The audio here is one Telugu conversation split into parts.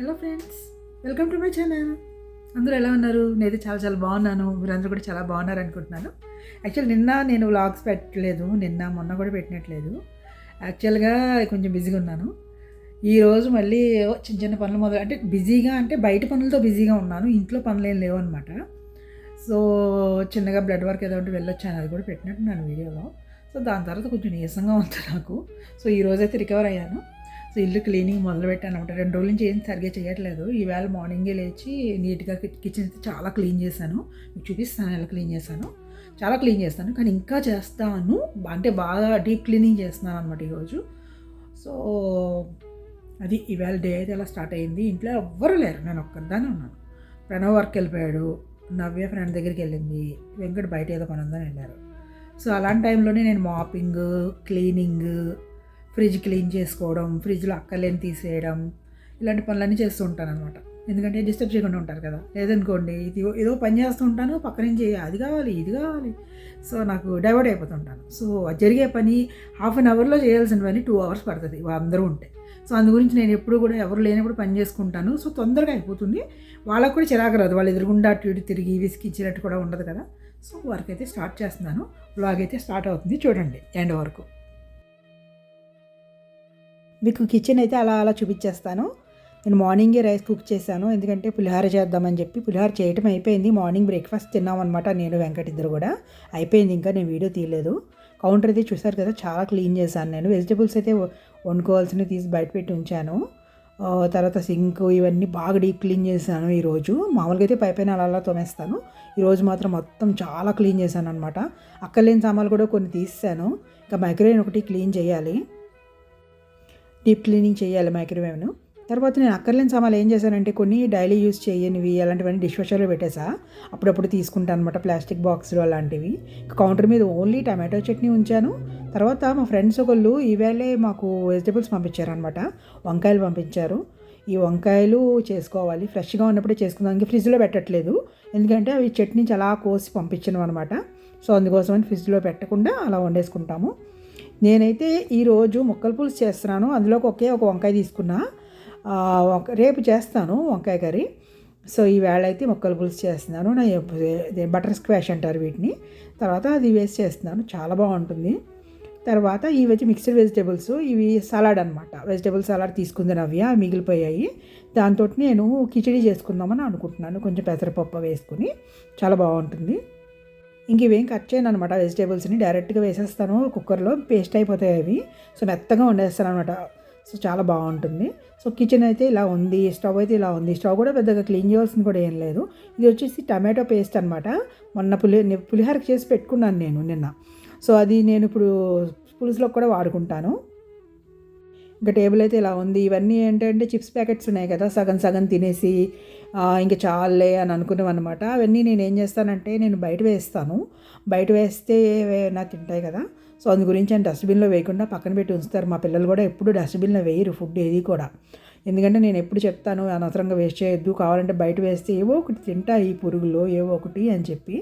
Hello friends welcome to my channel. అందరూ ఎలా ఉన్నారు? నేనైతే చాలా చాలా బాగున్నాను. మీరందరూ కూడా చాలా బాగున్నారు అనుకుంటున్నాను. యాక్చువల్ నిన్న నేను వ్లాగ్స్ పెట్టలేదు. నిన్న మొన్న కూడా పెట్టినట్లేదు. యాక్చువల్గా కొంచెం బిజీగా ఉన్నాను. ఈరోజు మళ్ళీ చిన్న చిన్న పనులు మొదలు అంటే బిజీగా అంటే బయట పనులతో బిజీగా ఉన్నాను. ఇంట్లో పనులు ఏం లేవు అనమాట సో చిన్నగా బ్లడ్ వర్క్ ఏదో ఉంటే వెళ్ళొచ్చాను. అది కూడా పెట్టినట్టున్నాను వీడియోలో. సో దాని తర్వాత కొంచెం నీరసంగా ఉంది నాకు. సో ఈ రోజైతే రికవర్ అయ్యాను. సో ఇల్లు క్లీనింగ్ మొదలుపెట్టాను అనమాట. రెండు రోజుల నుంచి ఏం సరిగ్గా చేయట్లేదు. ఈవేళ మార్నింగే లేచి నీట్గా కిచెన్ చాలా క్లీన్ చేశాను. మీకు చూపిస్తాను ఎలా క్లీన్ చేశాను. చాలా క్లీన్ చేస్తాను. కానీ ఇంకా చేస్తాను. అంటే బాగా డీప్ క్లీనింగ్ చేస్తున్నాను అనమాట ఈరోజు. సో అది ఈవేళ డే అయితే అలా స్టార్ట్ అయింది. ఇంట్లో ఎవ్వరు లేరు. నేను ఒక్కదానే ఉన్నాను. ప్రణవ్ వర్క్ వెళ్ళిపోయాడు. నవ్య ఫ్రెండ్ దగ్గరికి వెళ్ళింది. వెంకట్ బయట ఏదో పని వెళ్ళారు. సో అలాంటి టైంలోనే నేను మాపింగ్ క్లీనింగ్ ఫ్రిడ్జ్ క్లీన్ చేసుకోవడం ఫ్రిడ్జ్లో అక్కర్లేని తీసేయడం ఇలాంటి పనులన్నీ చేస్తూ ఉంటాను అనమాట ఎందుకంటే డిస్టర్బ్ చేయకుండా ఉంటారు కదా. లేదనుకోండి ఇది ఏదో పని చేస్తూ ఉంటాను పక్క నుంచి అది కావాలి ఇది కావాలి. సో నాకు డైవర్ట్ అయిపోతుంటాను సో జరిగే పని హాఫ్ అన్ అవర్లో చేయాల్సిన పని టూ అవర్స్ పడుతుంది అందరూ ఉంటే. సో అందు గురించి నేను ఎప్పుడు కూడా ఎవరు లేనప్పుడు పని చేసుకుంటాను. సో తొందరగా అయిపోతుంది. వాళ్ళకు కూడా చిరాకు రాదు. వాళ్ళు ఎదురుగుండా అటు ఇటు తిరిగి విసికిచ్చినట్టు కూడా ఉండదు కదా. సో వర్క్ అయితే స్టార్ట్ చేస్తున్నాను. బ్లాగ్ అయితే స్టార్ట్ అవుతుంది. చూడండి ఎండ్ వరకు. మీకు కిచెన్ అయితే అలా అలా చూపించేస్తాను. నేను మార్నింగే రైస్ కుక్ చేశాను. ఎందుకంటే పులిహార చేద్దామని చెప్పి పులిహార చేయటం అయిపోయింది. మార్నింగ్ బ్రేక్ఫాస్ట్ తిన్నామన్నమాట నేను వెంకట ఇద్దరు కూడా. అయిపోయింది ఇంకా నేను వీడియో తీయలేదు. కౌంటర్ అయితే చూసారు కదా చాలా క్లీన్ చేశాను నేను. వెజిటబుల్స్ అయితే వండుకోవాల్సినవి తీసి బయట పెట్టి ఉంచాను. తర్వాత సింక్ ఇవన్నీ బాగా డీప్ క్లీన్ చేశాను ఈరోజు మామూలుగా అయితే పైపైన అలా అలా తోమేస్తాను. ఈరోజు మాత్రం మొత్తం చాలా క్లీన్ చేశాను అనమాట అక్కర్లేని సామాన్లు కూడా కొన్ని తీసాను ఇంకా మైక్రోవేవ్ ఒకటి క్లీన్ చేయాలి. డీప్ క్లీనింగ్ చేయాలి మైక్రోవేవ్ను. తర్వాత నేను అక్కర్లేని సామాన్లు ఏం చేశానంటే కొన్ని డైలీ యూస్ చేయనివి అలాంటివన్నీ డిష్ వాషర్లో పెట్టేసా. అప్పుడప్పుడు తీసుకుంటాను అనమాట ప్లాస్టిక్ బాక్సులు అలాంటివి. కౌంటర్ మీద ఓన్లీ టమాటో చట్నీ ఉంచాను. తర్వాత మా ఫ్రెండ్స్ ఒకళ్ళు ఈవేళే మాకు వెజిటబుల్స్ పంపించారనమాట వంకాయలు పంపించారు. ఈ వంకాయలు చేసుకోవాలి. ఫ్రెష్గా ఉన్నప్పుడే చేసుకుందాం. ఫ్రిడ్జ్లో పెట్టట్లేదు. ఎందుకంటే అవి చట్నీ చాలా కోసి పంపించను అనమాట సో అందుకోసమని ఫ్రిడ్జ్లో పెట్టకుండా అలా వండేసుకుంటాము. నేనైతే ఈరోజు ముక్కల పులుసు చేస్తున్నాను. అందులోకి ఒకే ఒక వంకాయ తీసుకున్నా. రేపు చేస్తాను వంకాయ కర్రీ. సో ఈ అయితే మొక్కల పులుసు చేస్తున్నాను. నా బటర్ స్క్వాష్ అంటారు వీటిని. తర్వాత అది వేసి చేస్తున్నాను. చాలా బాగుంటుంది. తర్వాత ఇవి వచ్చి మిక్స్డ్ వెజిటేబుల్స్ ఇవి సలాడ్ అనమాట వెజిటేబుల్ సలాడ్ తీసుకుంది అవి మిగిలిపోయాయి. దాంతో నేను కిచడీ చేసుకుందామని అనుకుంటున్నాను. కొంచెం పెసరపప్పు వేసుకుని. చాలా బాగుంటుంది. ఇంక ఇవేం కట్ చేయను అనమాట. వెజిటేబుల్స్ని డైరెక్ట్గా వేసేస్తాను కుక్కర్లో పేస్ట్ అయిపోతాయి అవి. సో మెత్తగా వండేస్తాను అనమాట. సో చాలా బాగుంటుంది. సో కిచెన్ అయితే ఇలా ఉంది స్టవ్ అయితే ఇలా ఉంది. స్టవ్ కూడా పెద్దగా క్లీన్ చేయాల్సింది కూడా ఏం లేదు. ఇది వచ్చేసి టమాటో పేస్ట్ అనమాట. మొన్న పులి పులిహోరకి చేసి పెట్టుకున్నాను నేను నిన్న. సో అది నేను ఇప్పుడు పులుసులో కూడా వాడుకుంటాను. ఇంకా టేబుల్ అయితే ఇలా ఉంది. ఇవన్నీ ఏంటంటే చిప్స్ ప్యాకెట్స్ ఉన్నాయి కదా సగం సగం తినేసి ఇంకా చాలే అని అనుకున్నాం అనమాట అవన్నీ నేను ఏం చేస్తానంటే నేను బయట వేస్తాను. బయట వేస్తే నాకు తింటాయి కదా. సో అందు గురించి అని డస్ట్బిన్లో వేయకుండా పక్కన పెట్టి ఉంచుతారు. మా పిల్లలు కూడా ఎప్పుడు డస్ట్బిన్లో వేయరు ఫుడ్ ఏది కూడా. ఎందుకంటే నేను ఎప్పుడు చెప్తాను అనవసరంగా వేస్ట్ చేయొద్దు. కావాలంటే బయట వేస్తే ఏవో ఒకటి తింటాయి పురుగులు ఏవో ఒకటి అని చెప్పి.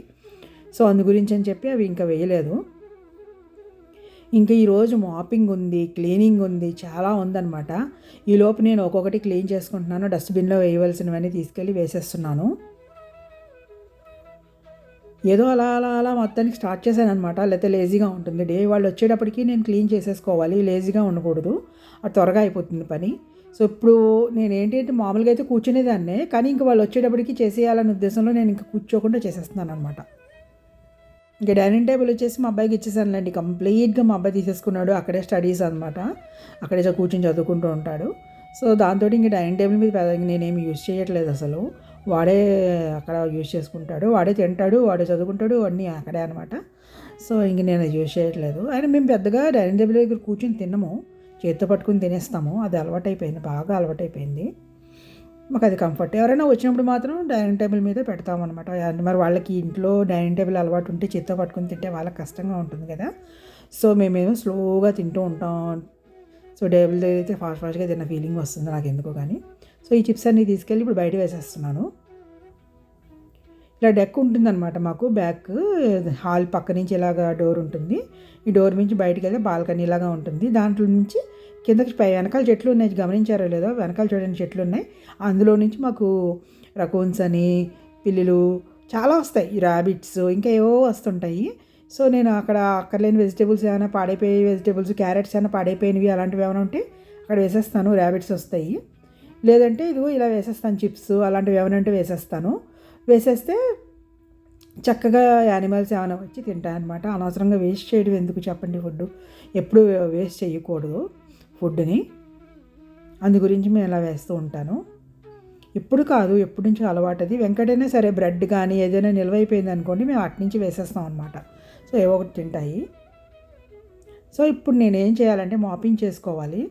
సో అందు గురించి అని చెప్పి అవి ఇంకా వేయలేదు. ఇంకా ఈరోజు మాపింగ్ ఉంది క్లీనింగ్ ఉంది చాలా ఉందన్నమాట. ఈలోపు నేను ఒక్కొక్కటి క్లీన్ చేసుకుంటున్నాను డస్ట్బిన్లో వేయవలసినవన్నీ తీసుకెళ్ళి వేసేస్తున్నాను. ఏదో అలా అలా అలా మొత్తానికి స్టార్ట్ చేశాను అనమాట లేకపోతే లేజీగా ఉంటుంది. డే వాళ్ళు వచ్చేటప్పటికి నేను క్లీన్ చేసేసుకోవాలి లేజీగా ఉండకూడదు. అది త్వరగా అయిపోతుంది పని. సో ఇప్పుడు నేను ఏంటంటే మామూలుగా అయితే కూర్చునేదాన్నే కానీ ఇంక వాళ్ళు వచ్చేటప్పటికి చేసేయాలనే ఉద్దేశంలో నేను ఇంకా కూర్చోకుండా చేసేస్తున్నాను అనమాట ఇంకా డైనింగ్ టేబుల్ వచ్చేసి మా అబ్బాయికి ఇచ్చేసానులేండి. కంప్లీట్గా మా అబ్బాయి తీసేసుకున్నాడు. అక్కడే స్టడీస్ అనమాట అక్కడే కూర్చొని చదువుకుంటూ ఉంటాడు. సో దాంతో ఇంక డైనింగ్ టేబుల్ మీద నేనేమి యూజ్ చేయట్లేదు అసలు. వాడే అక్కడ యూజ్ చేసుకుంటాడు. వాడే తింటాడు వాడే చదువుకుంటాడు అన్నీ అక్కడే అనమాట సో ఇంక నేను యూజ్ చేయట్లేదు. అయినా మేము పెద్దగా డైనింగ్ టేబుల్ దగ్గర కూర్చొని తినము. చేతితో పట్టుకుని తినేస్తాము. అది అలవాటైపోయింది. బాగా అలవాటైపోయింది. మాకు అది కంఫర్ట్ ఎవరైనా వచ్చినప్పుడు మాత్రం డైనింగ్ టేబుల్ మీద పెడతామన్నమాట. మరి వాళ్ళకి ఇంట్లో డైనింగ్ టేబుల్ అలవాటు ఉంటే చేత్తో పట్టుకుని తింటే వాళ్ళకి కష్టంగా ఉంటుంది కదా. సో మేమేమో స్లోగా తింటూ ఉంటాం. సో టేబుల్ దగ్గర అయితే ఫాస్ట్ ఫాస్ట్గా తిన్న ఫీలింగ్ వస్తుంది నాకు ఎందుకో కానీ. సో ఈ చిప్స్ అన్నీ తీసుకెళ్ళి ఇప్పుడు బయట వేసేస్తున్నాను. ఇలా డెక్ ఉంటుందన్నమాట మాకు. బ్యాక్ హాల్ పక్క నుంచి ఇలాగా డోర్ ఉంటుంది. ఈ డోర్ నుంచి బయటకు వెళ్తే బాల్కనీ లాగా ఉంటుంది. దాంట్లో నుంచి కిందకి పై వెనకాల చెట్లు ఉన్నాయి. గమనించారో లేదో వెనకాల చూడండి చెట్లు ఉన్నాయి. అందులో నుంచి మాకు రకోన్స్ అని పిల్లులు చాలా వస్తాయి. ఈ ర్యాబిట్స్ ఇంకా ఏవో వస్తుంటాయి. సో నేను అక్కడ అక్కర్లేని వెజిటేబుల్స్ ఏమైనా పాడైపోయి వెజిటేబుల్స్ క్యారెట్స్ ఏమైనా పాడైపోయినవి అలాంటివి ఏమైనా ఉంటే అక్కడ వేసేస్తాను. ర్యాబిట్స్ వస్తాయి. లేదంటే ఇదిగో ఇలా వేసేస్తాను. చిప్స్ అలాంటివి ఏమైనా ఉంటే వేసేస్తాను. వేసేస్తే చక్కగా యానిమల్స్ ఏమైనా వచ్చి తింటాయి అనమాట అనవసరంగా వేస్ట్ చేయడం ఎందుకు చెప్పండి ఫుడ్ ఎప్పుడు వేస్ట్ చేయకూడదు. ఫుడ్ని అందు గురించి మేము ఇలా వేస్తూ ఉంటాను. ఇప్పుడు కాదు ఎప్పటి నుంచో అలవాటు అది. వెంకటైనా సరే బ్రెడ్ కానీ ఏదైనా నిల్వైపోయింది అనుకోండి మేము అటు నుంచి వేసేస్తాం అనమాట సో ఏవో ఒకటి తింటాయి. సో ఇప్పుడు నేను ఏం చేయాలంటే మాపింగ్ చేసుకోవాలి.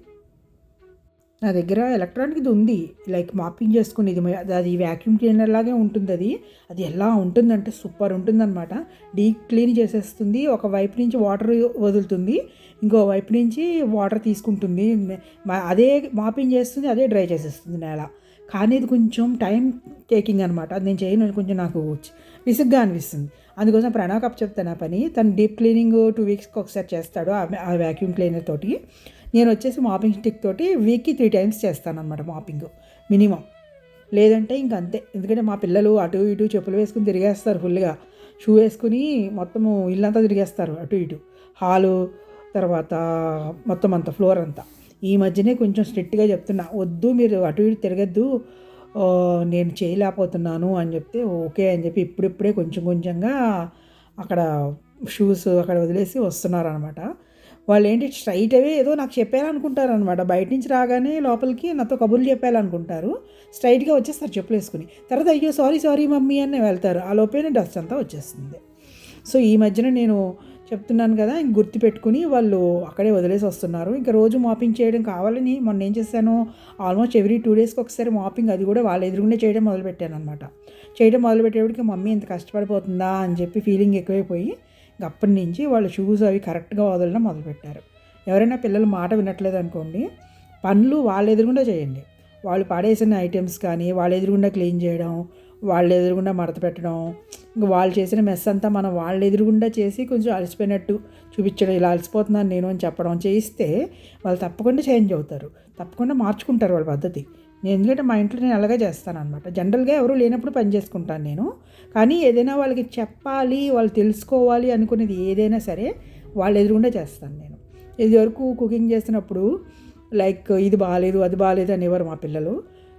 నా దగ్గర ఎలక్ట్రానిక్ది ఉంది. లైక్ మాపింగ్ చేసుకునేది అది వ్యాక్యూమ్ క్లీనర్ లాగే ఉంటుంది అది. అది ఎలా ఉంటుందంటే సూపర్ ఉంటుందన్నమాట. డీప్ క్లీన్ చేసేస్తుంది. ఒక వైపు నుంచి వాటర్ వదులుతుంది. ఇంకో వైపు నుంచి వాటర్ తీసుకుంటుంది. అదే మాపింగ్ చేస్తుంది అదే డ్రై చేసేస్తుంది నేల. కానీ ఇది కొంచెం టైం టేకింగ్ అనమాట అది నేను చేయను కొంచెం నాకు విసుగ్గా అనిపిస్తుంది. అందుకోసం ప్రణాకప్ చెప్తాను ఆ పని. తను డీప్ క్లీనింగ్ టూ వీక్స్కి ఒకసారి చేస్తాడు ఆ వ్యాక్యూమ్ క్లీనర్ తోటి. నేను వచ్చేసి మాపింగ్ స్టిక్ తోటి వీక్కి త్రీ టైమ్స్ చేస్తానమాట మాపింగ్ మినిమం. లేదంటే ఇంక అంతే. ఎందుకంటే మా పిల్లలు అటు ఇటు చెప్పులు వేసుకుని తిరిగేస్తారు ఫుల్గా. షూ వేసుకుని మొత్తము ఇల్లంతా తిరిగేస్తారు అటు ఇటు. హాలు తర్వాత మొత్తం అంతా ఫ్లోర్ అంతా. ఈ మధ్యనే కొంచెం స్ట్రిక్ట్గా చెప్తున్నా వద్దు మీరు అటు ఇటు తిరగద్దు నేను చేయలేకపోతున్నాను అని చెప్తే ఓకే అని చెప్పి ఇప్పుడిప్పుడే కొంచెం కొంచెంగా అక్కడ షూస్ అక్కడ వదిలేసి వస్తున్నారు అనమాట వాళ్ళు ఏంటి స్ట్రైట్ అవే ఏదో నాకు చెప్పారనుకుంటారు అనమాట బయట నుంచి రాగానే లోపలికి నాతో కబుర్లు చెప్పాలనుకుంటారు. స్ట్రైట్గా వచ్చేస్తారు చెప్పులు వేసుకుని. తర్వాత అయ్యో సారీ సారీ మమ్మీ అని వెళ్తారు. ఆ లోపేనే డస్ట్ అంతా వచ్చేస్తుంది. సో ఈ మధ్యన నేను చెప్తున్నాను కదా ఇంక గుర్తు పెట్టుకుని వాళ్ళు అక్కడే వదిలేసి వస్తున్నారు. ఇంకా రోజు మాపింగ్ చేయడం కావాలని మొన్న ఏం చేశాను ఆల్మోస్ట్ ఎవ్రీ టూ డేస్కి ఒకసారి మాపింగ్ అది కూడా వాళ్ళు ఎదురుగునే చేయడం మొదలుపెట్టాను అనమాట చేయడం మొదలుపెట్టేప్పటికి మమ్మీ ఇంత కష్టపడిపోతుందా? అని చెప్పి ఫీలింగ్ ఎక్కువైపోయి అప్పటి నుంచి వాళ్ళు షూస్ అవి కరెక్ట్గా వదలడం మొదలుపెట్టారు. ఎవరైనా పిల్లలు మాట వినట్లేదు అనుకోండి పనులు వాళ్ళ ఎదురుగుండా చేయండి. వాళ్ళు పాడేసిన ఐటమ్స్ కానీ వాళ్ళ ఎదురుగుండా క్లీన్ చేయడం వాళ్ళ ఎదురుగుండా మడత పెట్టడం ఇంకా వాళ్ళు చేసిన మెస్ అంతా మనం వాళ్ళ ఎదురుగుండా చేసి కొంచెం అలసిపోయినట్టు చూపించడం ఇలా అలసిపోతున్నాను నేను అని చెప్పడం చేయిస్తే వాళ్ళు తప్పకుండా చేంజ్ అవుతారు. తప్పకుండా మార్చుకుంటారు వాళ్ళ పద్ధతి. నేను ఎందుకంటే మా ఇంట్లో నేను అలాగే చేస్తాను అనమాట జనరల్గా ఎవరు లేనప్పుడు పని చేసుకుంటాను నేను. కానీ ఏదైనా వాళ్ళకి చెప్పాలి వాళ్ళు తెలుసుకోవాలి అనుకునేది ఏదైనా సరే వాళ్ళు ఎదురుగుండా చేస్తాను నేను. ఇది వరకు కుకింగ్ చేసినప్పుడు లైక్ ఇది బాగాలేదు అది బాగాలేదు అనేవారు మా పిల్లలు.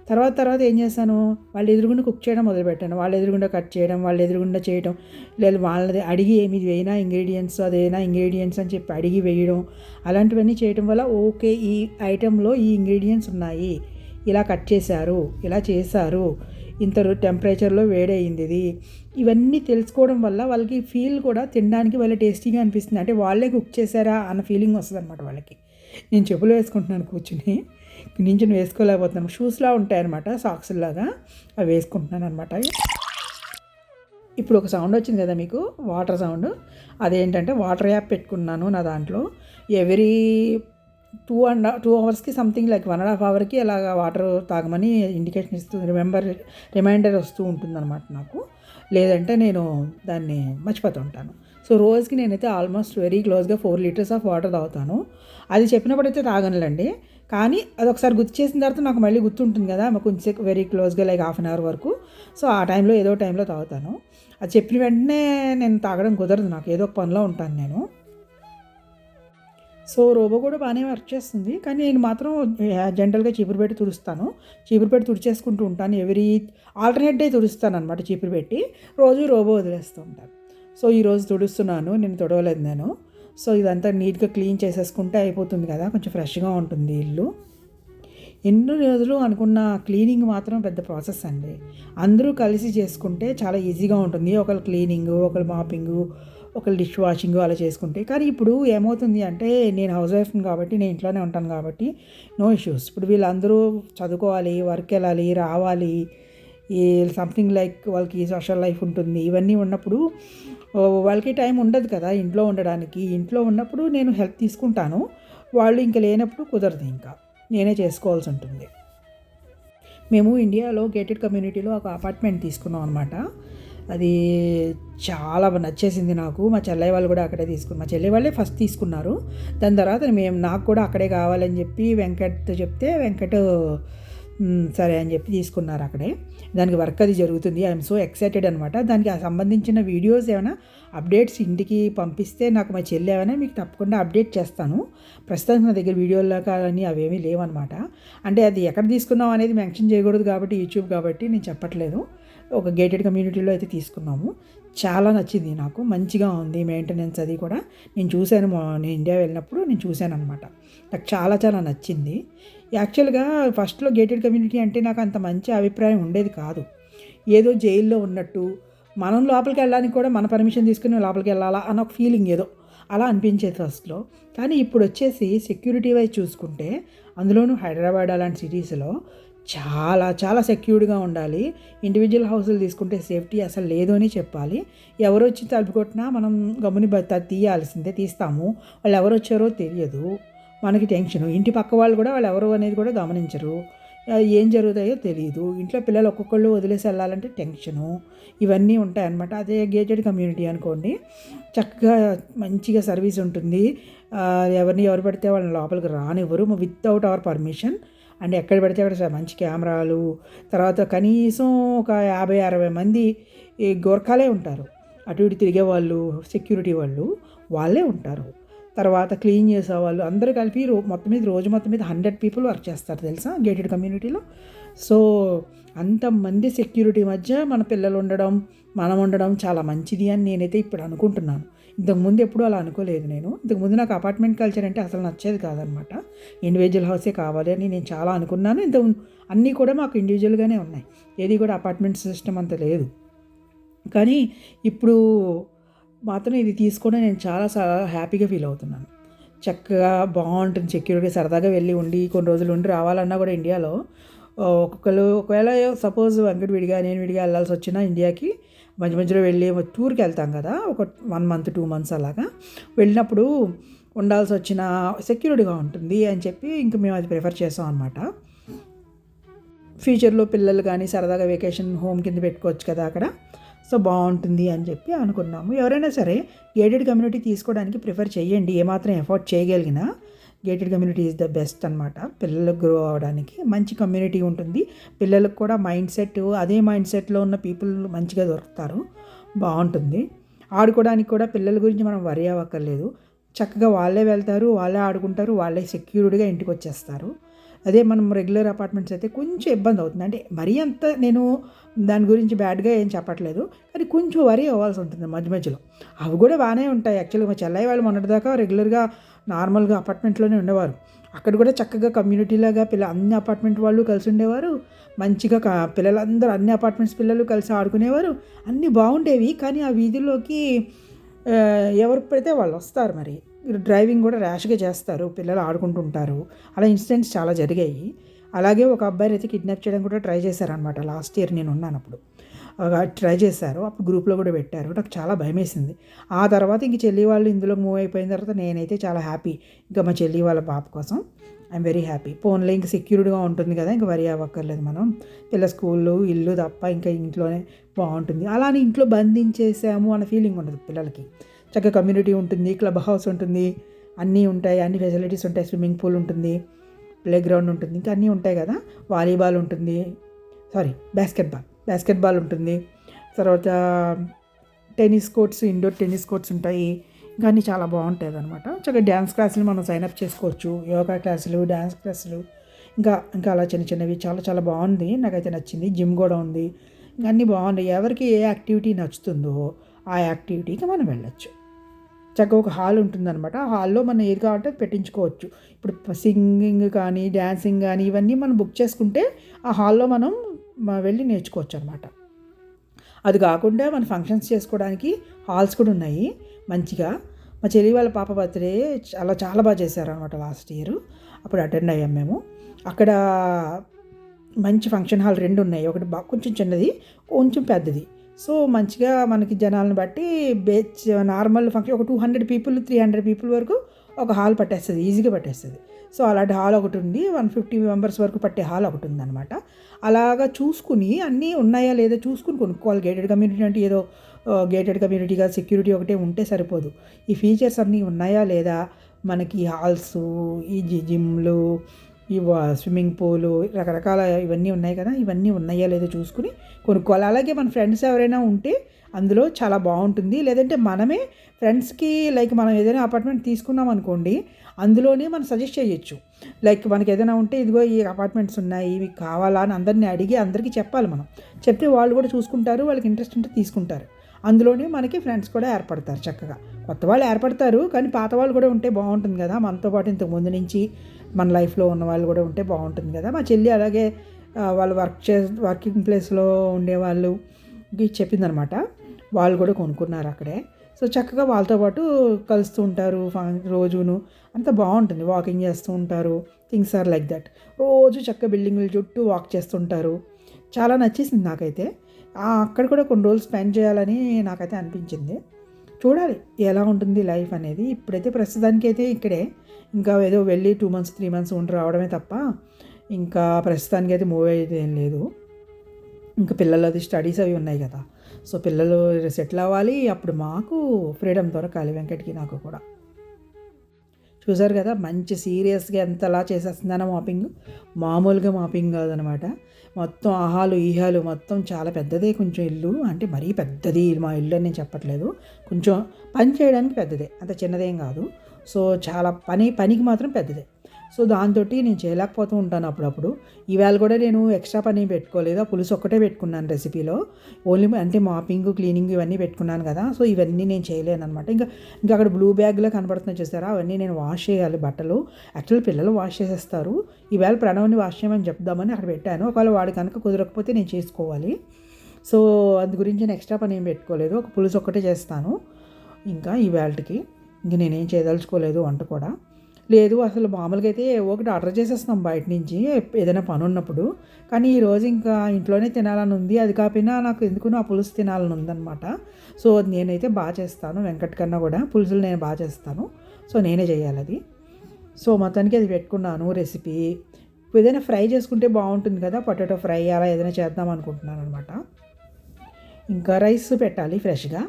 తర్వాత తర్వాత ఏం చేస్తాను వాళ్ళు ఎదురుగుండా కుక్ చేయడం మొదలుపెట్టాను. వాళ్ళు ఎదురుగుండా కట్ చేయడం వాళ్ళు ఎదురుగుండా చేయడం లేదు వాళ్ళది అడిగి ఏమి ఇది వేయినా ఇంగ్రీడియంట్స్ అదేనా ఇంగ్రీడియంట్స్ అని చెప్పి అడిగి వేయడం అలాంటివన్నీ చేయడం వల్ల ఓకే ఈ ఐటెంలో ఈ ఇంగ్రీడియంట్స్ ఉన్నాయి. ఇలా కట్ చేశారు ఇలా చేశారు. ఇంత టెంపరేచర్లో వేడయింది ఇది. ఇవన్నీ తెలుసుకోవడం వల్ల వాళ్ళకి ఫీల్ కూడా తినడానికి వాళ్ళ టేస్టీగా అనిపిస్తుంది. అంటే వాళ్ళే కుక్ చేశారా అన్న ఫీలింగ్ వస్తుంది అనమాట వాళ్ళకి. నేను చెప్పులు వేసుకుంటున్నాను కూర్చుని. నించుని వేసుకోలేకపోతున్నాను. షూస్లా ఉంటాయన్నమాట సాక్స్ లాగా అవి వేసుకుంటున్నాను అనమాట ఇప్పుడు ఒక సౌండ్ వచ్చింది కదా మీకు? వాటర్ సౌండ్ అదేంటంటే వాటర్ యాప్ పెట్టుకున్నాను నా దాంట్లో. ఎవరీ టూ అండ్ టూ అవర్స్కి something like one and half అవర్కి అలాగ వాటర్ తాగమని ఇండికేషన్ ఇస్తుంది రిమెంబర్ రిమైండర్ వస్తూ ఉంటుంది అనమాట నాకు. లేదంటే నేను దాన్ని మర్చిపోతూ ఉంటాను. సో రోజుకి నేనైతే ఆల్మోస్ట్ వెరీ క్లోజ్గా ఫోర్ లీటర్స్ ఆఫ్ వాటర్ తాగుతాను. అది చెప్పినప్పుడైతే తాగనులేండి. కానీ అది ఒకసారి గుర్తు చేసిన తర్వాత నాకు మళ్ళీ గుర్తుంటుంది కదా కొంచెం వెరీ క్లోజ్గా లైక్ హాఫ్ అన్ అవర్ వరకు. సో ఆ టైంలో ఏదో టైంలో తాగుతాను. అది చెప్పిన వెంటనే నేను తాగడం కుదరదు నాకు ఏదో ఒక పనిలో ఉంటాను నేను. సో రోబో కూడా బాగానే వర్క్ చేస్తుంది. కానీ నేను మాత్రం జనరల్గా చీపురు పెట్టి తుడుస్తాను. చీపురు పెట్టి తుడిచేసుకుంటూ ఉంటాను. ఎవరీ ఆల్టర్నేట్ డే తుడుస్తాను అనమాట చీపురు పెట్టి. రోజు రోబో వదిలేస్తూ ఉంటాను. సో ఈరోజు తుడుస్తున్నాను. నేను తుడవలేదు నేను. సో ఇదంతా నీట్గా క్లీన్ చేసేసుకుంటే అయిపోతుంది కదా. కొంచెం ఫ్రెష్గా ఉంటుంది ఇల్లు. ఎన్నో రోజులు అనుకున్న క్లీనింగ్ మాత్రం పెద్ద ప్రాసెస్ అండి. అందరూ కలిసి చేసుకుంటే చాలా ఈజీగా ఉంటుంది. ఒకరు క్లీనింగ్ ఒకరు మాపింగు ఒకళ్ళు డిష్ వాషింగ్ అలా చేసుకుంటే. కానీ ఇప్పుడు ఏమవుతుంది అంటే నేను హౌస్ వైఫ్ని కాబట్టి నేను ఇంట్లోనే ఉంటాను కాబట్టి నో ఇష్యూస్. ఇప్పుడు వీళ్ళందరూ చదువుకోవాలి వర్క్ వెళ్ళాలి రావాలి ఈ సంథింగ్ లైక్ వాళ్ళకి సోషల్ లైఫ్ ఉంటుంది. ఇవన్నీ ఉన్నప్పుడు వాళ్ళకి టైం ఉండదు కదా ఇంట్లో ఉండడానికి. ఇంట్లో ఉన్నప్పుడు నేను హెల్ప్ తీసుకుంటాను. వాళ్ళు ఇంకా లేనప్పుడు కుదరదు ఇంకా. నేనే చేసుకోవాల్సి ఉంటుంది. మేము ఇండియాలో గేటెడ్ కమ్యూనిటీలో ఒక అపార్ట్మెంట్ తీసుకున్నాం అనమాట అది చాలా నచ్చేసింది నాకు. మా చెల్లయ్య వాళ్ళు కూడా అక్కడే తీసుకున్నారు మా చెల్లె వాళ్ళే ఫస్ట్ తీసుకున్నారు. దాని తర్వాత మేము నాకు కూడా అక్కడే కావాలని చెప్పి వెంకట్ చెప్తే వెంకట్ సరే అని చెప్పి తీసుకున్నారు అక్కడే. దానికి వర్క్ అది జరుగుతుంది. ఐఎమ్ సో ఎక్సైటెడ్ అనమాట దానికి ఆ సంబంధించిన వీడియోస్ ఏమైనా అప్డేట్స్ ఇంటికి పంపిస్తే నాకు మా చెల్లి ఏమైనా మీకు తప్పకుండా అప్డేట్ చేస్తాను. ప్రస్తుతానికి నా దగ్గర వీడియోలో కానీ అవేమీ లేవన్నమాట. అంటే అది ఎక్కడ తీసుకున్నాం అనేది మెన్షన్ చేయకూడదు కాబట్టి యూట్యూబ్ కాబట్టి నేను చెప్పట్లేదు. ఒక గేటెడ్ కమ్యూనిటీలో అయితే తీసుకున్నాము. చాలా నచ్చింది నాకు. మంచిగా ఉంది మెయింటెనెన్స్ అది కూడా. నేను చూశాను నేను ఇండియా వెళ్ళినప్పుడు నేను చూశాను అనమాట నాకు చాలా చాలా నచ్చింది. యాక్చువల్గా ఫస్ట్లో గేటెడ్ కమ్యూనిటీ అంటే నాకు అంత మంచి అభిప్రాయం ఉండేది కాదు. ఏదో జైల్లో ఉన్నట్టు మనం లోపలికి వెళ్ళడానికి కూడా మన పర్మిషన్ తీసుకుని లోపలికి వెళ్ళాలా అన్న ఒక ఫీలింగ్ ఏదో అలా అనిపించేది ఫస్ట్లో కానీ ఇప్పుడు వచ్చేసి సెక్యూరిటీ వైజ్ చూసుకుంటే అందులోనూ హైదరాబాద్ అలాంటి సిటీస్లో చాలా చాలా సెక్యూర్డ్గా ఉండాలి. ఇండివిజువల్ హౌసులు తీసుకుంటే సేఫ్టీ అసలు లేదు అని చెప్పాలి. ఎవరు వచ్చి తలుపు కొట్టినా మనం గమ్ముని తీయాల్సిందే తీస్తాము. వాళ్ళు ఎవరు వచ్చారో తెలియదు. మనకి టెన్షన్ ఇంటి పక్క వాళ్ళు కూడా వాళ్ళు ఎవరు అనేది కూడా గమనించరు. ఏం జరుగుతాయో తెలియదు ఇంట్లో పిల్లలు ఒక్కొక్కళ్ళు వదిలేసి వెళ్ళాలంటే టెన్షను. ఇవన్నీ ఉంటాయన్నమాట. అదే గేటెడ్ కమ్యూనిటీ అనుకోండి. చక్కగా మంచిగా సర్వీస్ ఉంటుంది. ఎవరిని ఎవరు పడితే వాళ్ళని లోపలికి రానివ్వరు. Without hour permission. అండ్ ఎక్కడ పడితే అక్కడ మంచి కెమెరాలు. తర్వాత కనీసం ఒక యాభై అరవై మంది ఈ గోర్ఖాలే ఉంటారు. అటు ఇటు తిరిగే వాళ్ళు సెక్యూరిటీ వాళ్ళు వాళ్ళే ఉంటారు. తర్వాత క్లీన్ చేసే వాళ్ళు అందరూ కలిపి రో మొత్తం మీద రోజు మొత్తం మీద హండ్రెడ్ పీపుల్ వర్క్ చేస్తారు తెలుసా? గేటెడ్ కమ్యూనిటీలో. సో అంతమంది సెక్యూరిటీ మధ్య మన పిల్లలు ఉండడం మనం ఉండడం చాలా మంచిది అని నేనైతే ఇప్పుడు అనుకుంటున్నాను. ఇంతకుముందు ఎప్పుడూ అలా అనుకోలేదు నేను. ఇంతకుముందు నాకు అపార్ట్మెంట్ కల్చర్ అంటే అసలు నచ్చేది కాదనమాట. ఇండివిజువల్ హౌసే కావాలి అని నేను చాలా అనుకున్నాను. ఇంత అన్నీ కూడా మాకు ఇండివిజువల్గానే ఉన్నాయి. ఏది కూడా అపార్ట్మెంట్ సిస్టమ్ అంత లేదు. కానీ ఇప్పుడు మాత్రం ఇది తీసుకొని నేను చాలా చాలా హ్యాపీగా ఫీల్ అవుతున్నాను. చక్కగా బాగుంటుంది సెక్యూరిటీ సరదాగా వెళ్ళి ఉండి కొన్ని రోజులు ఉండి రావాలన్నా కూడా ఇండియాలో. ఒక్కొక్కరు ఒకవేళ సపోజ్ వెంకట విడిగా నేను విడిగా వెళ్ళాల్సి వచ్చినా ఇండియాకి మధ్య మధ్యలో వెళ్ళి టూర్కి వెళ్తాం కదా ఒక వన్ మంత్ టూ మంత్స్ అలాగా. వెళ్ళినప్పుడు ఉండాల్సి వచ్చిన సెక్యూరిటీగా ఉంటుంది అని చెప్పి ఇంక మేము అది ప్రిఫర్ చేసాం అనమాట ఫ్యూచర్లో పిల్లలు కానీ సరదాగా వెకేషన్ హోమ్ కింద పెట్టుకోవచ్చు కదా అక్కడ. సో బాగుంటుంది అని చెప్పి అనుకున్నాము. ఎవరైనా సరే గేటెడ్ కమ్యూనిటీ తీసుకోవడానికి ప్రిఫర్ చేయండి. ఏమాత్రం afford చేయగలిగినా gated community is the best అనమాట పిల్లలకు గ్రో అవ్వడానికి మంచి కమ్యూనిటీ ఉంటుంది. పిల్లలకు కూడా మైండ్ సెట్ అదే మైండ్ సెట్లో ఉన్న పీపుల్ మంచిగా దొరుకుతారు. బాగుంటుంది. ఆడుకోవడానికి కూడా పిల్లల గురించి మనం వరి అవ్వక్కర్లేదు. చక్కగా వాళ్ళే వెళ్తారు వాళ్ళే ఆడుకుంటారు వాళ్ళే సెక్యూర్డ్గా ఇంటికి వచ్చేస్తారు. అదే మనం రెగ్యులర్ అపార్ట్మెంట్స్ అయితే కొంచెం ఇబ్బంది అవుతుంది. అంటే మరీ అంత నేను దాని గురించి బ్యాడ్గా ఏం చెప్పట్లేదు. కానీ కొంచెం వరీ అవ్వాల్సి ఉంటుంది మధ్య మధ్యలో. అవి కూడా బాగానే ఉంటాయి. యాక్చువల్గా మా చెల్లయ్య వాళ్ళు మొన్నటిదాకా రెగ్యులర్గా నార్మల్గా అపార్ట్మెంట్లోనే ఉండేవారు. అక్కడ కూడా చక్కగా కమ్యూనిటీ లాగా పిల్ల అన్ని అపార్ట్మెంట్ వాళ్ళు కలిసి ఉండేవారు. మంచిగా క- పిల్లలందరూ అన్ని అపార్ట్మెంట్స్ పిల్లలు కలిసి ఆడుకునేవారు. అన్నీ బాగుండేవి. కానీ ఆ వీధిలోకి ఎవరు పడితే వాళ్ళు వస్తారు మరి. డ్రైవింగ్ కూడా ర్యాష్గా చేస్తారు పిల్లలు ఆడుకుంటుంటారు. అలా ఇన్సిడెంట్స్ చాలా జరిగాయి. అలాగే ఒక అబ్బాయిని అయితే కిడ్నాప్ చేయడం కూడా ట్రై చేశారనమాట లాస్ట్ ఇయర్ నేను ఉన్నాను అప్పుడు ట్రై చేశారు అప్పుడు గ్రూప్లో కూడా పెట్టారు. నాకు చాలా భయం వేసింది ఆ తర్వాత ఇంక చెల్లి వాళ్ళు ఇందులో మూవ్ అయిపోయిన తర్వాత నేనైతే చాలా హ్యాపీ. ఇంకా మా చెల్లి వాళ్ళ పాప కోసం ఐఎమ్ వెరీ హ్యాపీ. ఫోన్లో ఇంకా సెక్యూర్డ్గా ఉంటుంది కదా ఇంకా వరి అవ్వక్కర్లేదు మనం. పిల్ల స్కూళ్ళు ఇల్లు తప్ప ఇంకా ఇంట్లోనే బాగుంటుంది. అలానే ఇంట్లో బంధించేసాము అన్న ఫీలింగ్ ఉండదు పిల్లలకి. చక్కగా కమ్యూనిటీ ఉంటుంది క్లబ్ హౌస్ ఉంటుంది అన్నీ ఉంటాయి అన్ని ఫెసిలిటీస్ ఉంటాయి స్విమ్మింగ్ పూల్ ఉంటుంది ప్లే గ్రౌండ్ ఉంటుంది ఇంకా అన్నీ ఉంటాయి కదా. వాలీబాల్ ఉంటుంది సారీ బాస్కెట్బాల్ బాస్కెట్బాల్ ఉంటుంది. తర్వాత tennis courts indoor tennis courts ఉంటాయి ఇంకా అన్నీ చాలా బాగుంటుంది అనమాట చక్కగా డ్యాన్స్ క్లాసులు మనం సైన్అప్ చేసుకోవచ్చు యోగా క్లాసులు డ్యాన్స్ క్లాసులు ఇంకా ఇంకా అలా చిన్న చిన్నవి చాలా చాలా బాగుంది నాకైతే నచ్చింది. జిమ్ కూడా ఉంది ఇంకా అన్నీ బాగున్నాయి. ఎవరికి ఏ యాక్టివిటీ నచ్చుతుందో ఆ యాక్టివిటీకి మనం వెళ్ళొచ్చు. చక్కగా ఒక హాల్ ఉంటుందన్నమాట. ఆ హాల్లో మనం ఏది కావాలంటే పెట్టించుకోవచ్చు. ఇప్పుడు సింగింగ్ కానీ డ్యాన్సింగ్ కానీ ఇవన్నీ మనం బుక్ చేసుకుంటే ఆ హాల్లో మనం వెళ్ళి నేర్చుకోవచ్చు అనమాట అది కాకుండా మన ఫంక్షన్స్ చేసుకోవడానికి హాల్స్ కూడా ఉన్నాయి. మంచిగా. మా చెల్లి వాళ్ళ పాప బర్త్డే చాలా చాలా బాగా చేశారనమాట లాస్ట్ ఇయర్. అప్పుడు అటెండ్ అయ్యాం మేము. అక్కడ మంచి ఫంక్షన్ హాల్ రెండు ఉన్నాయి. ఒకటి బాగా కొంచెం చిన్నది కొంచెం పెద్దది. సో మంచిగా మనకి జనాలను బట్టి బేచ్ నార్మల్ ఫంక్షన్ ఒక two hundred people three hundred people వరకు ఒక హాల్ పట్టేస్తుంది ఈజీగా పట్టేస్తుంది. సో అలాంటి హాల్ ఒకటి ఉంది వన్ ఫిఫ్టీ మెంబర్స్ వరకు పట్టే హాల్ ఒకటి ఉందన్నమాట. అలాగా చూసుకుని అన్నీ ఉన్నాయా లేదా చూసుకుని కొనుక్కోవాలి. గేటెడ్ కమ్యూనిటీ అంటే ఏదో గేటెడ్ కమ్యూనిటీగా సెక్యూరిటీ ఒకటే ఉంటే సరిపోదు. ఈ ఫీచర్స్ అన్నీ ఉన్నాయా లేదా? మనకి హాల్స్ ఈ జిమ్లు ఈ స్విమ్మింగ్ పూలు రకరకాల ఇవన్నీ ఉన్నాయి కదా ఇవన్నీ ఉన్నాయా లేదో చూసుకుని కొనుక్కోవాలి. అలాగే మన ఫ్రెండ్స్ ఎవరైనా ఉంటే అందులో చాలా బాగుంటుంది. లేదంటే మనమే ఫ్రెండ్స్కి లైక్ మనం ఏదైనా అపార్ట్మెంట్ తీసుకున్నాం అనుకోండి అందులోనే మనం సజెస్ట్ చేయొచ్చు. లైక్ మనకి ఏదైనా ఉంటే ఇదిగో ఈ అపార్ట్మెంట్స్ ఉన్నాయి ఇవి కావాలా అని అందరినీ అడిగి అందరికీ చెప్పాలి మనం. చెప్తే వాళ్ళు కూడా చూసుకుంటారు వాళ్ళకి ఇంట్రెస్ట్ ఉంటే తీసుకుంటారు. అందులోనే మనకి ఫ్రెండ్స్ కూడా ఏర్పడతారు చక్కగా. కొత్త వాళ్ళు ఏర్పడతారు కానీ పాత వాళ్ళు కూడా ఉంటే బాగుంటుంది కదా. మనతో పాటు ఇంతకు ముందు నుంచి మన లైఫ్లో ఉన్న వాళ్ళు కూడా ఉంటే బాగుంటుంది కదా. మా చెల్లి అలాగే వాళ్ళు వర్క్ చే వర్కింగ్ ప్లేస్లో ఉండేవాళ్ళు చెప్పిందనమాట. వాళ్ళు కూడా కొనుక్కున్నారు అక్కడే. సో చక్కగా వాళ్ళతో పాటు కలుస్తూ ఉంటారు రోజును. అంత బాగుంటుంది. వాకింగ్ చేస్తూ ఉంటారు థింగ్స్ ఆర్ లైక్ దట్. రోజు చక్క బిల్డింగుల చుట్టూ వాక్ చేస్తుంటారు చాలా నచ్చేసింది నాకైతే. అక్కడ కూడా కొన్ని రోజులు స్పెండ్ చేయాలని నాకైతే అనిపించింది. చూడాలి ఎలా ఉంటుంది లైఫ్ అనేది. ఇప్పుడైతే ప్రస్తుతానికి అయితే ఇక్కడే. ఇంకా ఏదో వెళ్ళి టూ మంత్స్ త్రీ మంత్స్ ఉండి రావడమే తప్ప ఇంకా ప్రస్తుతానికి అయితే మూవ్ అయితే ఏం లేదు. ఇంకా పిల్లలది స్టడీస్ అవి ఉన్నాయి కదా. సో పిల్లలు సెటిల్ అవ్వాలి. అప్పుడు మాకు ఫ్రీడమ్ దొరకాలి వెంకట్కి నాకు కూడా. చూసారు కదా మంచి సీరియస్గా ఎంతలా చేసేస్తుందన్న మాపింగ్. మామూలుగా మాపింగ్ కాదనమాట. మొత్తం ఆహాలు ఈహాలు మొత్తం చాలా పెద్దదే కొంచెం ఇల్లు. అంటే మరీ పెద్దది మా ఇల్లు అని నేను చెప్పట్లేదు. కొంచెం పని చేయడానికి పెద్దదే. అంత చిన్నదేం కాదు. సో చాలా పని పనికి మాత్రం పెద్దదే. సో దాంతో నేను చేయలేకపోతూ ఉంటాను అప్పుడప్పుడు. ఈవేళ కూడా నేను ఎక్స్ట్రా పని పెట్టుకోలేదు. ఆ పులుసు ఒక్కటే పెట్టుకున్నాను రెసిపీలో. ఓన్లీ అంటే మాపింగ్ క్లీనింగ్ ఇవన్నీ పెట్టుకున్నాను కదా. సో ఇవన్నీ నేను చేయలేను అనమాట ఇంకా ఇంకా అక్కడ బ్లూ బ్యాగ్లో కనబడుతున్నాయి చూసారా? అవన్నీ నేను వాష్ చేయాలి బట్టలు. యాక్చువల్ పిల్లలు వాష్ చేసేస్తారు. ఈవేళ ప్రణవ్ని వాష్ చేయమని చెప్దామని అక్కడ పెట్టాను. ఒకవేళ వాడు కనుక కుదరకపోతే నేను చేసుకోవాలి. సో అందు గురించి నేను ఎక్స్ట్రా పని ఏం పెట్టుకోలేదు. ఒక పులుసు ఒక్కటే చేస్తాను. ఇంకా ఈ వేళకి. ఇంక నేనేం చేయదలుచుకోలేదు వంట కూడా. లేదు అసలు మామూలుగా అయితే ఒకటి ఆర్డర్ చేసేస్తున్నాం బయట నుంచి ఏదైనా పని ఉన్నప్పుడు కానీ ఈరోజు ఇంకా ఇంట్లోనే తినాలని ఉంది. అది కాకపోయినా నాకు ఎందుకు నా పులుసు తినాలని ఉందన్నమాట. సో నేనైతే బాగా చేస్తాను వెంకట్ కన్నా కూడా పులుసులు నేను బాగా చేస్తాను. సో నేనే చేయాలి అది. సో మొత్తానికి అది పెట్టుకున్నాను రెసిపీ. ఏదైనా ఫ్రై చేసుకుంటే బాగుంటుంది కదా పొటాటో ఫ్రై అలా ఏదైనా చేద్దాం అనుకుంటున్నాను అనమాట ఇంకా రైస్ పెట్టాలి ఫ్రెష్గా.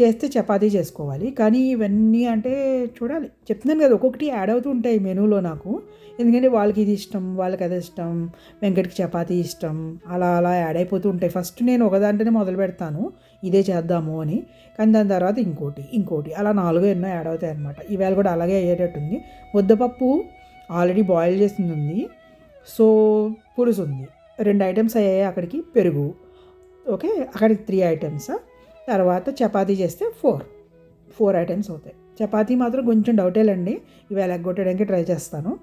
చేస్తే చపాతీ చేసుకోవాలి. కానీ ఇవన్నీ అంటే చూడాలి. చెప్తున్నాను కదా ఒక్కొక్కటి యాడ్ అవుతూ ఉంటాయి మెనూలో నాకు. ఎందుకంటే వాళ్ళకి ఇది ఇష్టం వాళ్ళకి అది ఇష్టం వెంకటికి చపాతీ ఇష్టం అలా అలా యాడ్ అయిపోతూ ఉంటాయి. ఫస్ట్ నేను ఒకదాంట్లోనే మొదలు పెడతాను ఇదే చేద్దాము అని. కానీ దాని తర్వాత ఇంకోటి ఇంకోటి అలా నాలుగు ఎన్నో యాడ్ అవుతాయి అనమాట ఈవేళ కూడా అలాగే అయ్యేటట్టుంది ముద్దపప్పు ఆల్రెడీ బాయిల్ చేసింది ఉంది. సో పులుసు ఉంది. రెండు ఐటమ్స్ అయ్యాయి అక్కడికి. పెరుగు. ఓకే? అక్కడికి త్రీ ఐటమ్స్? తర్వాత చపాతీ చేస్తే ఫోర్. ఫోర్ ఐటమ్స్ అవుతాయి. చపాతీ మాత్రం కొంచెం డౌటేలండి ఇవాళ ఎగ్గొట్టడానికి ట్రై చేస్తాను.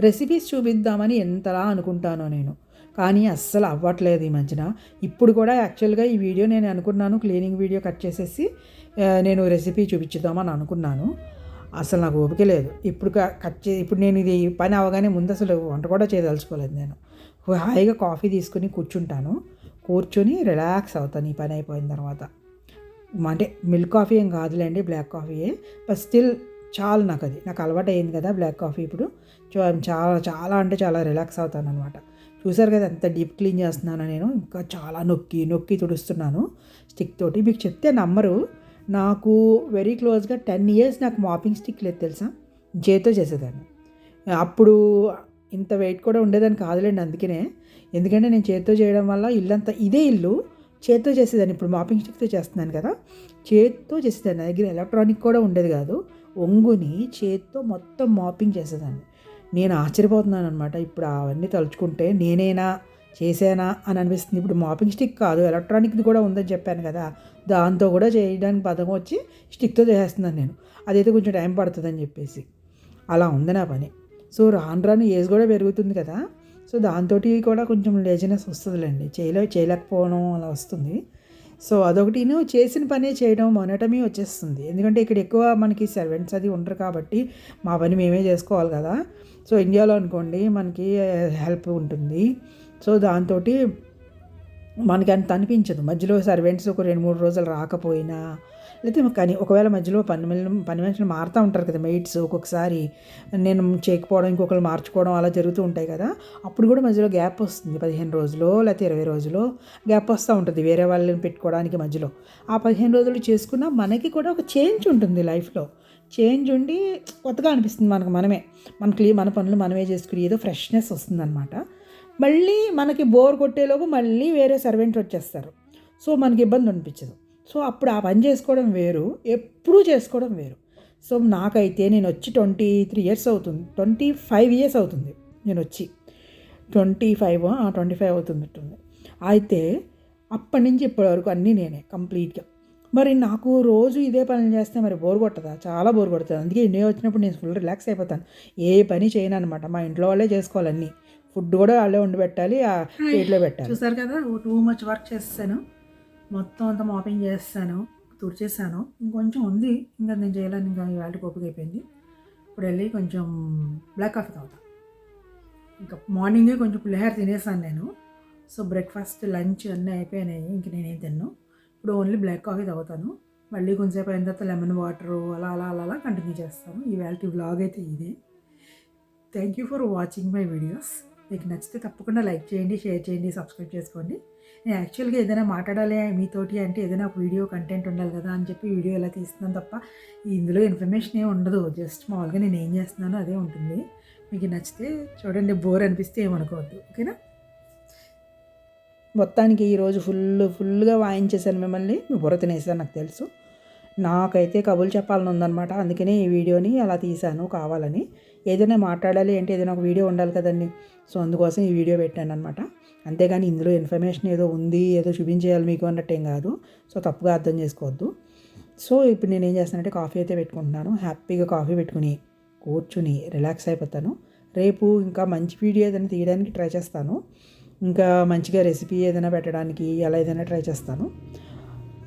రెసిపీస్ చూపిద్దామని ఎంతలా అనుకుంటానో నేను. కానీ అస్సలు అవ్వట్లేదు ఈ మధ్యన. ఇప్పుడు కూడా యాక్చువల్గా ఈ వీడియో నేను అనుకున్నాను. క్లీనింగ్ వీడియో కట్ చేసేసి నేను రెసిపీ చూపించుదామని అనుకున్నాను. అసలు నాకు ఓపిక లేదు. ఇప్పుడు కట్ చే ఇప్పుడు నేను ఇది పని అవగానే ముందు అసలు వంట కూడా చేయదలుచుకోలేదు నేను. హాయిగా కాఫీ తీసుకుని కూర్చుంటాను. కూర్చొని రిలాక్స్ అవుతాను ఈ పని అయిపోయిన తర్వాత. అంటే మిల్క్ కాఫీ ఏం కాదులేండి బ్లాక్ కాఫీయే బట్ స్టిల్ చాలు నాకు అది నాకు అలవాటు అయింది కదా బ్లాక్ కాఫీ ఇప్పుడు. చాలా చాలా అంటే చాలా రిలాక్స్ అవుతాను అనమాట చూసారు కదా ఎంత డీప్ క్లీన్ చేస్తున్నాను నేను. ఇంకా చాలా నొక్కి నొక్కి తుడుస్తున్నాను. స్టిక్ తోటి. మీకు చెప్తే నమ్మరు నాకు వెరీ క్లోజ్గా టెన్ ఇయర్స్ నాకు మాపింగ్ స్టిక్ లేదు తెలుసా? జేతో చేసేదాన్ని. అప్పుడు ఇంత వెయిట్ కూడా ఉండేదాన్ని కాదులేండి అందుకనే. ఎందుకంటే నేను చేతితో చేయడం వల్ల ఇల్లంతా ఇదే ఇల్లు. చేత్తో చేసేదాన్ని. ఇప్పుడు మాపింగ్ స్టిక్తో చేస్తున్నాను కదా. చేత్తో చేసేదాన్ని. నా దగ్గర ఎలక్ట్రానిక్ కూడా ఉండేది కాదు. ఒంగుని చేత్తో మొత్తం మాపింగ్ చేసేదాన్ని. నేను ఆశ్చర్యపోతున్నాను అనమాట ఇప్పుడు అవన్నీ తలుచుకుంటే నేనేనా? చేసానా అని అనిపిస్తుంది. ఇప్పుడు మాపింగ్ స్టిక్ కాదు. ఎలక్ట్రానిక్ది కూడా ఉందని చెప్పాను కదా. దాంతో కూడా చేయడానికి పదం వచ్చి స్టిక్తో చేసేస్తున్నాను నేను. అదైతే కొంచెం టైం పడుతుందని చెప్పేసి. అలా ఉంది నా పని. సో రాను రాను ఏజ్ కూడా పెరుగుతుంది కదా. సో దాంతో కూడా కొంచెం లేజినెస్ వస్తుందిలేండి. చేయలే చేయలేకపోవడం అలా వస్తుంది. సో అదొకటి చేసిన పనే చేయడం మొనటమీ వచ్చేస్తుంది. ఎందుకంటే ఇక్కడ ఎక్కువ మనకి సర్వెంట్స్ అది ఉండరు కాబట్టి మా పని మేమే చేసుకోవాలి కదా. సో ఇండియాలో అనుకోండి మనకి హెల్ప్ ఉంటుంది. సో దాంతో మనకి అంత అనిపించదు. మధ్యలో సర్వెంట్స్ ఒక రెండు మూడు రోజులు రాకపోయినా లేకపోతే కానీ ఒకవేళ మధ్యలో పని పని మనుషులు మారుతూ ఉంటారు కదా మెయిట్స్ ఒక్కొక్కసారి. నేను చేయకపోవడం ఇంకొకరు మార్చుకోవడం అలా జరుగుతూ ఉంటాయి కదా. అప్పుడు కూడా మధ్యలో గ్యాప్ వస్తుంది పదిహేను రోజులు లేకపోతే ఇరవై రోజులు గ్యాప్ వస్తూ ఉంటుంది వేరే వాళ్ళని పెట్టుకోవడానికి మధ్యలో. ఆ పదిహేను రోజులు చేసుకున్న మనకి కూడా ఒక చేంజ్ ఉంటుంది లైఫ్లో చేంజ్ ఉండి కొత్తగా అనిపిస్తుంది మనకు మనమే. మన క్లీ మన పనులు మనమే చేసుకుని ఏదో ఫ్రెష్నెస్ వస్తుందన్నమాట. మళ్ళీ మనకి బోర్ కొట్టేలోపు మళ్ళీ వేరే సర్వెంట్ వచ్చేస్తారు. సో మనకి ఇబ్బంది అనిపించదు. సో అప్పుడు ఆ పని చేసుకోవడం వేరు ఎప్పుడూ చేసుకోవడం వేరు. సో నాకైతే నేను వచ్చి ట్వంటీ త్రీ ఇయర్స్ అవుతుంది ట్వంటీ ఫైవ్ ఇయర్స్ అవుతుంది నేను వచ్చి. ట్వంటీ ఫైవ్ ట్వంటీ ఫైవ్ అవుతున్నట్టుంది. అయితే అప్పటి నుంచి ఇప్పటి వరకు అన్నీ నేనే కంప్లీట్గా. మరి నాకు రోజు ఇదే పనులు చేస్తే మరి బోర్ కొట్టదా? చాలా బోర్ కొడుతుంది. అందుకే ఇండియా వచ్చినప్పుడు నేను ఫుల్ రిలాక్స్ అయిపోతాను. ఏ పని చేయను అనమాట మా ఇంట్లో వాళ్ళే చేసుకోవాలన్నీ ఫుడ్ కూడా వాళ్ళే వండి పెట్టాలి ఆ ప్లేట్లో పెట్టాలి. చూసారు కదా టూ మచ్ వర్క్ చేస్తాను మొత్తం అంతా మాపింగ్ చేస్తాను తుడిచేసాను. ఇంకొంచెం ఉంది ఇంకా నేను చేయాలని ఇంకా ఇవాళ ఓపిక అయిపోయింది. ఇప్పుడు వెళ్ళి కొంచెం బ్లాక్ కాఫీ తాగుతాను ఇంకా మార్నింగే కొంచెం పులిహార తినేసాను నేను. సో బ్రేక్ఫాస్ట్ లంచ్ అన్నీ అయిపోయినాయి ఇంక నేనేం తిన్నాను ఇప్పుడు ఓన్లీ బ్లాక్ కాఫీ తాగుతాను. మళ్ళీ కొంచెంసేపు అయిన తర్వాత లెమన్ వాటర్ అలా అలా అలా అలా కంటిన్యూ చేస్తాను. ఇవాళ వ్లాగ్ అయితే ఇదే. Thank you for watching my videos మీకు నచ్చితే తప్పకుండా లైక్ చేయండి షేర్ చేయండి సబ్స్క్రైబ్ చేసుకోండి. నేను యాక్చువల్గా ఏదైనా మాట్లాడాలి మీతోటి అంటే ఏదైనా ఒక వీడియో కంటెంట్ ఉండాలి కదా అని చెప్పి వీడియో ఎలా తీస్తున్నాను తప్ప ఇందులో ఇన్ఫర్మేషన్ ఏమి ఉండదు. జస్ట్ మామూలుగా నేను ఏం చేస్తున్నానో అదే ఉంటుంది. మీకు నచ్చితే చూడండి బోర్ అనిపిస్తే ఏమనుకోవద్దు. ఓకేనా మొత్తానికి ఈరోజు ఫుల్ ఫుల్గా వాయించేశాను మిమ్మల్ని. మీ బుర్ర తినేసాను నాకు తెలుసు. నాకైతే కబులు చెప్పాలని ఉందనమాట అందుకనే ఈ వీడియోని అలా తీశాను కావాలని. ఏదైనా మాట్లాడాలి అంటే ఏదైనా ఒక వీడియో ఉండాలి కదండి. సో అందుకోసం ఈ వీడియో పెట్టాను అనమాట అంతేగాని ఇందులో ఇన్ఫర్మేషన్ ఏదో ఉంది ఏదో చూపించేయాలి మీకు అన్నట్టు ఏం కాదు. సో తప్పుగా అర్థం చేసుకోవద్దు. సో ఇప్పుడు నేను ఏం చేస్తానంటే కాఫీ అయితే పెట్టుకుంటున్నాను. హ్యాపీగా కాఫీ పెట్టుకుని కూర్చుని రిలాక్స్ అయిపోతాను. రేపు ఇంకా మంచి వీడియో ఏదైనా తీయడానికి ట్రై చేస్తాను. ఇంకా మంచిగా రెసిపీ ఏదైనా పెట్టడానికి అలా ఏదైనా ట్రై చేస్తాను.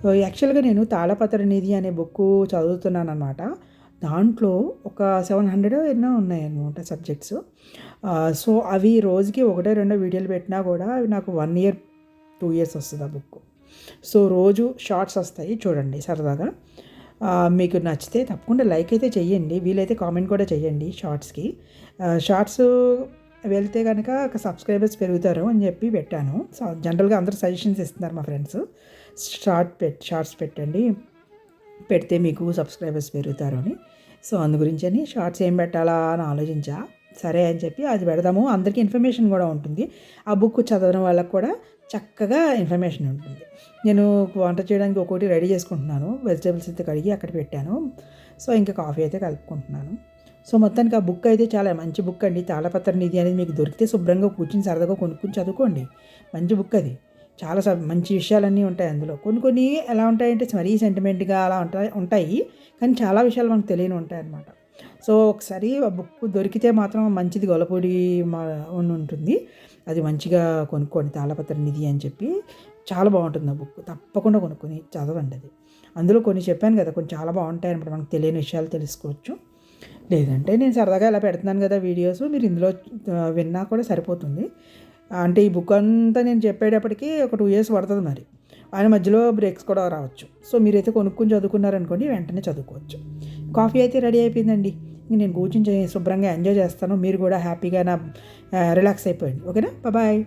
యాక్చువల్గా నేను తాళపత్ర నిధి అనే బుక్ చదువుతున్నాను అనమాట దాంట్లో ఒక సెవెన్ హండ్రెడ్ ఎన్నో ఉన్నాయన్నమాట సబ్జెక్ట్స్. సో అవి రోజుకి ఒకటే రెండో వీడియోలు పెట్టినా కూడా అవి నాకు వన్ ఇయర్ టూ ఇయర్స్ వస్తుంది ఆ బుక్ సో రోజు షార్ట్స్ వస్తాయి చూడండి సరదాగా. మీకు నచ్చితే తప్పకుండా లైక్ అయితే చెయ్యండి వీలైతే కామెంట్ కూడా చేయండి షార్ట్స్కి షార్ట్స్ వెళ్తే కనుక సబ్స్క్రైబర్స్ పెరుగుతారు అని చెప్పి పెట్టాను. సో జనరల్గా అందరూ సజెషన్స్ ఇస్తున్నారు మా ఫ్రెండ్స్ షార్ట్ పెట్ షార్ట్స్ పెట్టండి పెడితే మీకు సబ్స్క్రైబర్స్ పెరుగుతారు అని. సో అందు గురించి అని షార్ట్స్ ఏం పెట్టాలా అని ఆలోచించా. సరే అని చెప్పి అది పెడదాము. అందరికీ ఇన్ఫర్మేషన్ కూడా ఉంటుంది. ఆ బుక్ చదవడం వాళ్ళకు కూడా చక్కగా ఇన్ఫర్మేషన్ ఉంటుంది. నేను వంట చేయడానికి ఒకటి రెడీ చేసుకుంటున్నాను. వెజిటేబుల్స్ అయితే కడిగి అక్కడ పెట్టాను. సో ఇంకా కాఫీ అయితే కలుపుకుంటున్నాను. సో మొత్తానికి ఆ బుక్ అయితే చాలా మంచి బుక్ అండి. తాళపత్ర నిధి అనేది మీకు దొరికితే శుభ్రంగా కూర్చుని సరదాగా కొనుక్కుని చదువుకోండి. మంచి బుక్ అది. చాలా మంచి విషయాలన్నీ ఉంటాయి అందులో. కొన్ని కొన్ని ఎలా ఉంటాయంటే మరీ సెంటిమెంట్గా అలా ఉంటాయి ఉంటాయి. కానీ చాలా విషయాలు మనకు తెలియని ఉంటాయి అన్నమాట సో ఒకసారి ఆ బుక్ దొరికితే మాత్రం మంచిది గొలపొడి ఉంటుంది. అది మంచిగా కొనుక్కోండి తాళపత్ర నిధి అని చెప్పి. చాలా బాగుంటుంది ఆ బుక్. తప్పకుండా కొనుక్కొని చదవండి అది. అందులో కొన్ని చెప్పాను కదా కొన్ని చాలా బాగుంటాయి అనమాట మనకు తెలియని విషయాలు తెలుసుకోవచ్చు. లేదంటే నేను సరదాగా ఇలా పెడుతున్నాను కదా వీడియోస్ మీరు ఇందులో విన్నా కూడా సరిపోతుంది. అంటే ఈ బుక్ అంతా నేను చెప్పేటప్పటికి ఒక టూ ఇయర్స్ పడుతుంది మరి. ఆయన మధ్యలో బ్రేక్స్ కూడా రావచ్చు. సో మీరైతే కొనుక్కొని చదువుకున్నారనుకోండి వెంటనే చదువుకోవచ్చు. కాఫీ అయితే రెడీ అయిపోయిందండి. నేను కూర్చుని శుభ్రంగా ఎంజాయ్ చేస్తాను. మీరు కూడా హ్యాపీగా నా రిలాక్స్ అయిపోయింది ఓకేనా? బాయ్